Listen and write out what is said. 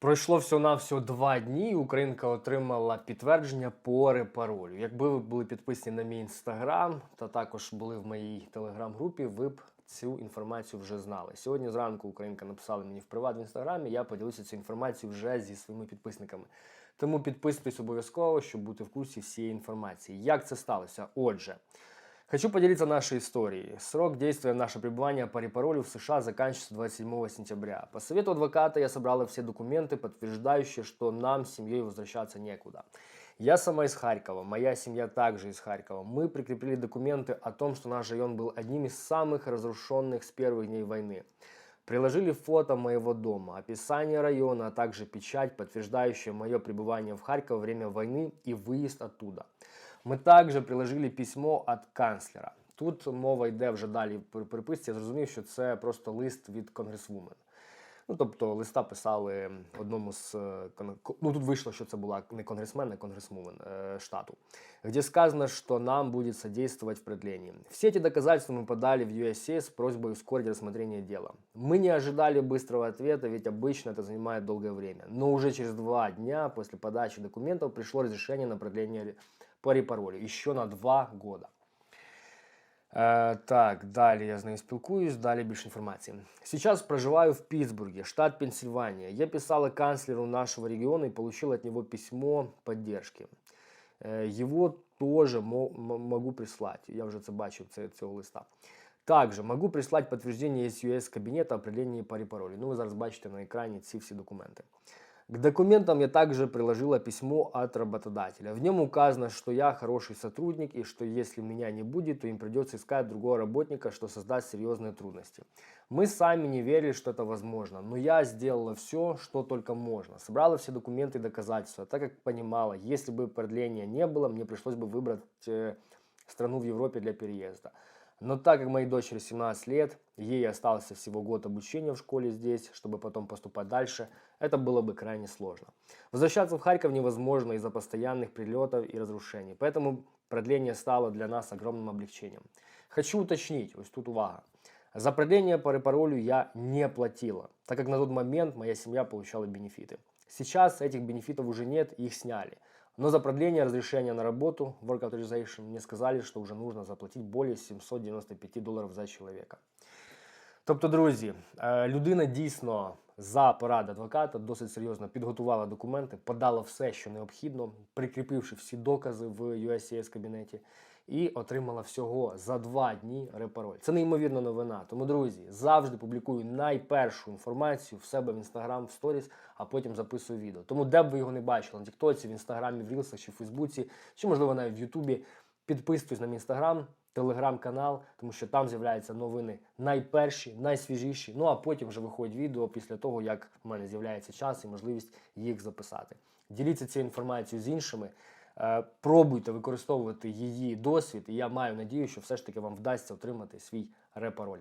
Пройшло всього-навсього два дні, і Українка отримала підтвердження по репаролю. Якби ви були підписані на мій інстаграм та також були в моїй телеграм-групі, ви б цю інформацію вже знали. Сьогодні зранку Українка написала мені в приват в інстаграмі. Я поділюся цю інформацією вже зі своїми підписниками. Тому підписуйтесь обов'язково, щоб бути в курсі всієї інформації. Як це сталося? Отже. Хочу поделиться нашей историей. Срок действия нашего пребывания по репаролю в США заканчивается 27 сентября. По совету адвоката я собрала все документы, подтверждающие, что нам с семьей возвращаться некуда. Я сама из Харькова, моя семья также из Харькова. Мы прикрепили документы о том, что наш район был одним из самых разрушенных с первых дней войны. Приложили фото моего дома, описание района, а также печать, подтверждающая мое пребывание в Харькове во время войны и выезд оттуда. Ми також приложили письмо від канцлера. Тут мова йде вже далі при приписці. Я зрозумів, що це просто лист від конгресвумен. Ну, тобто листа писали одному з ну тут вийшло, що це була не конгресмен, а конгресвумен э, штату, где сказано, что нам будет содействовать в продлении. Все эти доказательства мы подали в USA с просьбой ускорить рассмотрение дела. Мы не ожидали быстрого ответа, ведь обычно это занимает долгое время. Но уже через два дня после подачи документов пришло разрешение на продление по репаролю еще на два года. Е, так, далі я з нею спілкуюсь, далі більше інформації. Сейчас проживаю в Питтсбурге, штат Пенсильвания. Я писала канцлеру нашего региона и получил от него письмо поддержки. Е, Его тоже мо- м- могу прислать. Я вже це бачив, це, цього листа. Также могу прислать підтвердження із US кабінету определення по репаролю. Ну, ви зараз бачите на екрані ці всі документи. К документам я также приложила письмо от работодателя. В нем указано, что я хороший сотрудник и что если меня не будет, то им придется искать другого работника, что создаст серьезные трудности. Мы сами не верили, что это возможно, но я сделала все, что только можно. Собрала все документы и доказательства, так как понимала, если бы продления не было, мне пришлось бы выбрать э, страну в Европе для переезда. Но так как моей дочери 17 лет, ей остался всего год обучения в школе здесь, чтобы потом поступать дальше, это было бы крайне сложно. Возвращаться в Харьков невозможно из-за постоянных прилетов и разрушений, поэтому продление стало для нас огромным облегчением. Хочу уточнить, ось тут увага. За продление по репаролю я не платила, так как на тот момент моя семья получала бенефиты. Сейчас этих бенефитов уже нет, их сняли. Но за продление разрешения на работу, Work Authorization, мне сказали, что уже нужно заплатить более 795 долларов за человека. Тобто, друзі, е, людина дійсно за поради адвоката досить серйозно підготувала документи, подала все, що необхідно, прикріпивши всі докази в USCIS кабінеті, і отримала всього за два дні репароль. Це неймовірна новина. Тому, друзі, завжди публікую найпершу інформацію в себе в інстаграм, в сторіс, а потім записую відео. Тому де б ви його не бачили, на Тіктоці, в інстаграмі, в Рілсах чи в Фейсбуці, чи можливо навіть в Ютубі. Підписуйтесь на мій інстаграм, телеграм-канал, тому що там з'являються новини найперші, найсвіжіші. Ну а потім вже виходять відео після того, як в мене з'являється час і можливість їх записати. Діліться цією інформацією з іншими. е, Пробуйте використовувати її досвід, і я маю надію, що все ж таки вам вдасться отримати свій репароль.